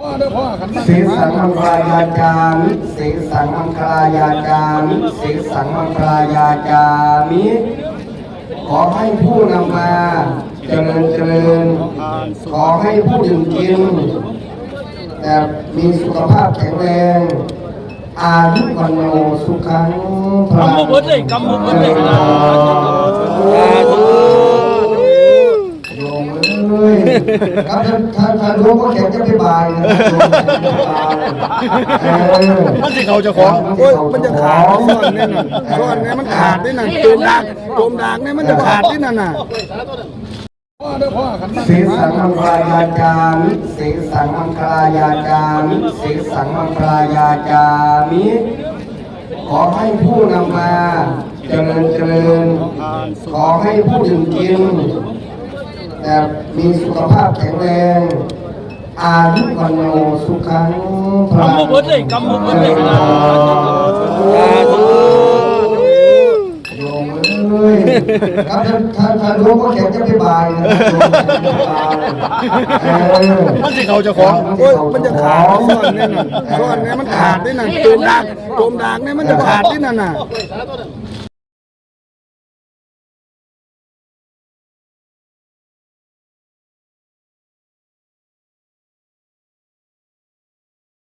สีสังมังคลายาจามิสีสังมังคลายาจามิสีสังมังคลายาจามิขอให้ผู้นำมาเจริญเจริญ ขอให้ผู้ดื่มกินแต่มีสุขภาพแข็งแรง อายุวันโนสุขังพลังกำมือเบิดเลยกำมือเบิดเลยโยมเอ้ย ครับท่านท่านท่านรู้ว่าแขกจะไปบายนะครับเออมันสิเขาเจะของโอ้ยมันจะขาดส่วนนี่น่ะส่วนนี้มันขาดนี่น่ะโจมดักโจมดักนี่มันจะขาดนี่น่ะน่ะสีสังมังคลายาจามิสีสังมังคลายาจามิสีสังมังคลายาจามิขอให้ผู้นำมาเจริญเจริญ ขอให้ผู้ดื่มกินแต่ มีสุขภาพแข็งแรง อายุวันโนสุขังพลังกำมือเบิดเลยกำมือเบิดเลยโยมเอ้ยครับท่านท่านท่านรู้ว่าแขกจะไปบายนะครับเออมันสิเขาเจะของโอ้ยมันจะขาดส่วนนี่น่ะส่วนนี้มันขาดนี่น่ะโจมดักโจมดักนี่มันจะขาดนี่น่ะน่ะ